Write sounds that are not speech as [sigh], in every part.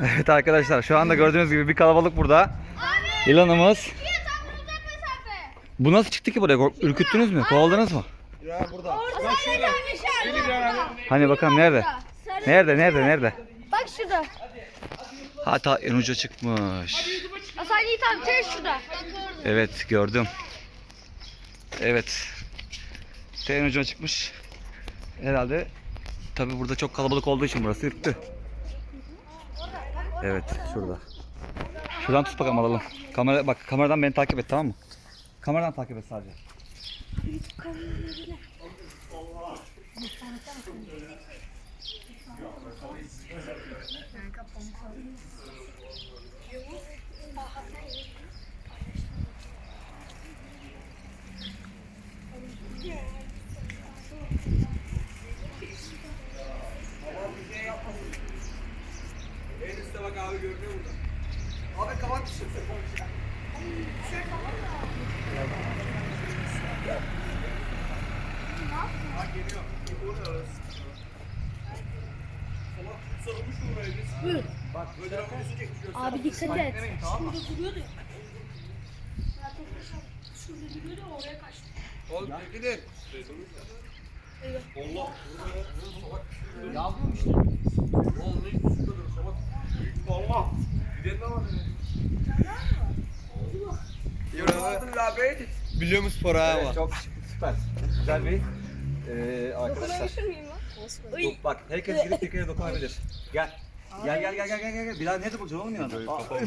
Evet arkadaşlar şu anda gördüğünüz gibi bir kalabalık burada. Yılanımız. Bu nasıl çıktı ki buraya? Ürküttünüz mü? Kovaladınız mı? Hani bakalım nerede? Nerede nerede nerede? Bak şurada. Hatta en uca çıkmış. Hasan Yiğit abi ter şurada. Evet gördüm. Evet. En ucuna çıkmış. Herhalde tabi burada çok kalabalık olduğu için burası ürktü. Evet şurada. Şuradan tut bakalım alalım. Kamera bak kameradan beni takip et tamam mı? Kameradan takip et sadece. Abi dikkat et. Şurada duruyordu. Şurada duruyordu oraya kaçtı. Oğlum gidin. Evet. Allah. Yavrum işte. Oğlum ne güçlüdür. Allah. Gidelim ama. Gidelim ama la be. Biliyor musun spor ha Evet, çok süper. Güzel bir eee arkadaşlar. Dur, bak herkes gidip bir kere dokunabilir. Gel. Gel gel gel gel gel gel. Bilal nerede bulacaksın oğlum yanında? Aa,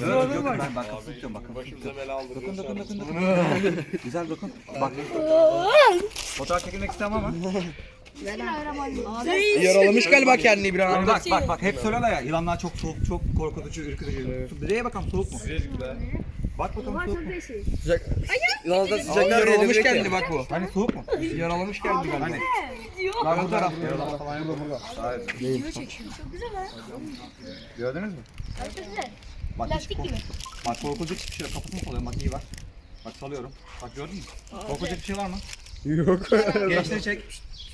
yok, yok, ben bak kapısını tutuyorum bak. kapısını tutuyorum. Dokun dokun dokun dokun. Güzel dokun. Bak. Fotoğraf çekilmek istemem ama. Yaralamış galiba kendini İbrahim Abi abi. bak bak bak hep söylüyorlar ya yılanlar çok soğuk çok korkutucu ürkütücü. Bireye bakalım soğuk mu? Bak bakalım soğuk mu? Yalnız sıcaklar yaralamış kendini bak bu. Hani soğuk mu? Yaralamış kendini galiba. Hani? Lan bu taraf. Yaralama falan yok burada. Gördünüz mü? Bak hiç Lastik kork- gibi. Bak korkulacak hiçbir şey yok. Kafasını salıyorum bak iyi var. Bak salıyorum. Bak gördün mü? Korkulacak bir şey var mı? Yok. Gençleri çek.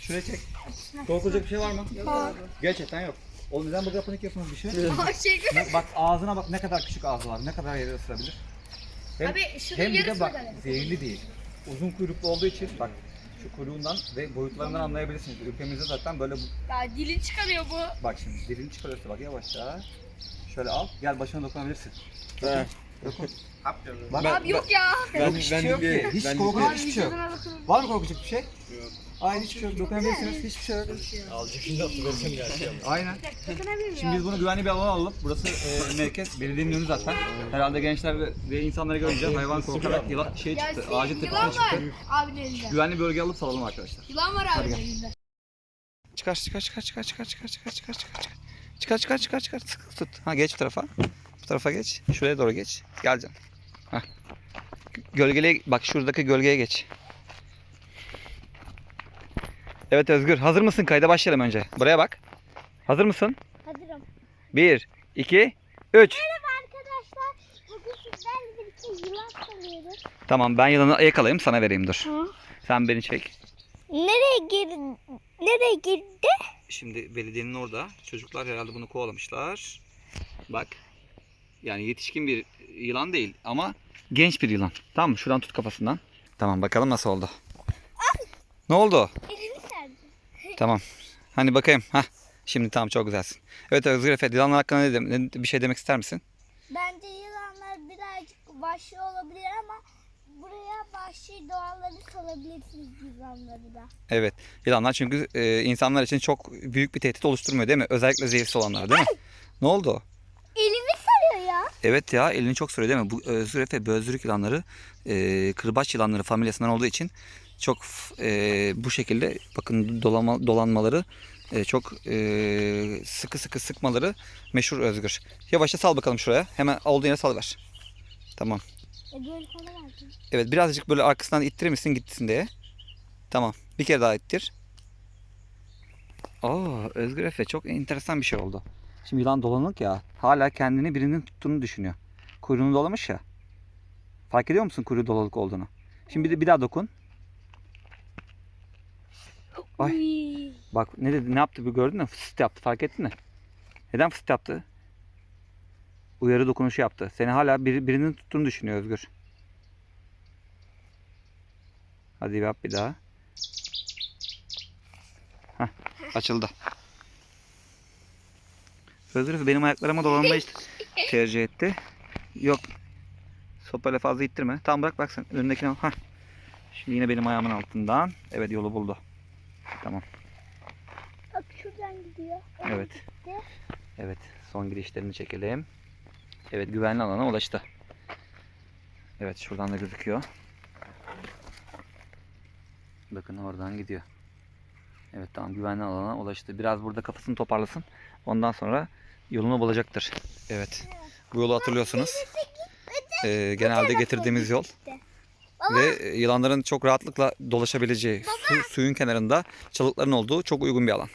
Şuraya çek. Korkulacak bir şey var mı? Gerçekten yok. Oğlum neden bu panik yapıyorsunuz bir şey? şey bak ağzına bak ne kadar küçük ağzı var. Ne kadar yere ısırabilir. Hem, Abi şunun hem bir de yarısı bak kadar. zehirli değil. Uzun kuyruklu olduğu için bak şu kuyruğundan ve boyutlarından anlayabilirsiniz. Ülkemizde zaten böyle bu, Ya dilin çıkarıyor bu. bak şimdi dilini çıkarıyorsa bak yavaşça. Şöyle al gel başına dokunabilirsin. He. Bak, Abi yok ya. yok hiçbir şey yok ki. Hiç ben Abi hiçbir şey yok. Var mı korkacak bir şey? Yok. Aynen hiçbir şey yok. Dokunabilirsiniz. Hiçbir şey yok. Aynen. Dokunabilir Şimdi biz bunu güvenli bir alana alalım. Burası e, merkez. Belediyenin önü zaten. Herhalde gençler ve, ve insanları görünce hayvan korkarak yılan şey Ya çıktı. şey, Ağacın yılan tepesine var çıktı. abinin elinde. Güvenli bölge alıp salalım arkadaşlar. Yılan var abinin elinde. Çıkar çıkar çıkar çıkar çıkar çıkar çıkar çıkar çıkar çıkar. Çıkar çıkar çıkar çıkar sıkı tut. Ha geç bu tarafa. Bu tarafa geç. Şuraya doğru geç. Gel canım. Hah. Gölgeliğe bak şuradaki gölgeye geç. Evet Özgür hazır mısın? Kayda başlayalım önce. Buraya bak. Hazır mısın? Hazırım. 1 2 3 Merhaba arkadaşlar. Bugün sizlerle birlikte yılan sanıyoruz. Tamam ben yılanı yakalayayım sana vereyim dur. Sen beni çek. Nereye girdi? Nereye girdi? Şimdi belediyenin orada çocuklar herhalde bunu kovalamışlar. Bak. Yani yetişkin bir yılan değil ama genç bir yılan. Tamam mı? Şuradan tut kafasından. Tamam bakalım nasıl oldu. Ne oldu? Elini serdi. [laughs] Tamam. Hani bakayım. Hah. Şimdi tamam çok güzelsin. Evet Özgür Efe yılanlar hakkında ne, dem- ne- bir şey demek ister misin? Bence yılanlar birazcık vahşi olabilir ama buraya vahşi doğalları salabilirsiniz yılanları da. Evet. Yılanlar çünkü e, insanlar için çok büyük bir tehdit oluşturmuyor değil mi? Özellikle zehirsiz olanlar değil mi? Ne oldu? Evet ya elini çok sürüyor değil mi? Bu özgür efe bözürük yılanları e, kırbaç yılanları familyasından olduğu için çok e, bu şekilde bakın dolama, dolanmaları e, çok e, sıkı sıkı sıkmaları meşhur özgür. Yavaşça sal bakalım şuraya. Hemen olduğun yere salıver. Tamam. E böyle. Evet birazcık böyle arkasından ittirir misin gitsin diye. Tamam. Bir kere daha ittir. Aa Özgür Efe çok enteresan bir şey oldu. Şimdi yılan dolanık ya. Hala kendini birinin tuttuğunu düşünüyor. Kuyruğunu dolamış ya. Fark ediyor musun kuyruğu dolalık olduğunu? Şimdi bir, bir daha dokun. Ay. Bak ne dedi ne yaptı bir gördün mü? Fısıt yaptı fark ettin mi? Neden fısıt yaptı? Uyarı dokunuşu yaptı. Seni hala biri, birinin tuttuğunu düşünüyor Özgür. Hadi bir yap bir daha. Hah, açıldı. Özgür benim ayaklarıma dolanmayı [laughs] tercih etti. Yok. Sopayla fazla ittirme. Tamam bırak bak sen önündekini al. Hah. Şimdi yine benim ayağımın altından. Evet yolu buldu. Tamam. Bak şuradan gidiyor. Evet. gitti. Evet. Son girişlerini çekelim. Evet güvenli alana ulaştı. Evet şuradan da gözüküyor. Bakın oradan gidiyor. Evet tamam güvenli alana ulaştı. Biraz burada kafasını toparlasın. Ondan sonra yolunu bulacaktır. Evet. Bu yolu hatırlıyorsunuz. Ee, genelde getirdiğimiz yol. Ve e, yılanların çok rahatlıkla dolaşabileceği su, suyun kenarında çalıkların olduğu çok uygun bir alan.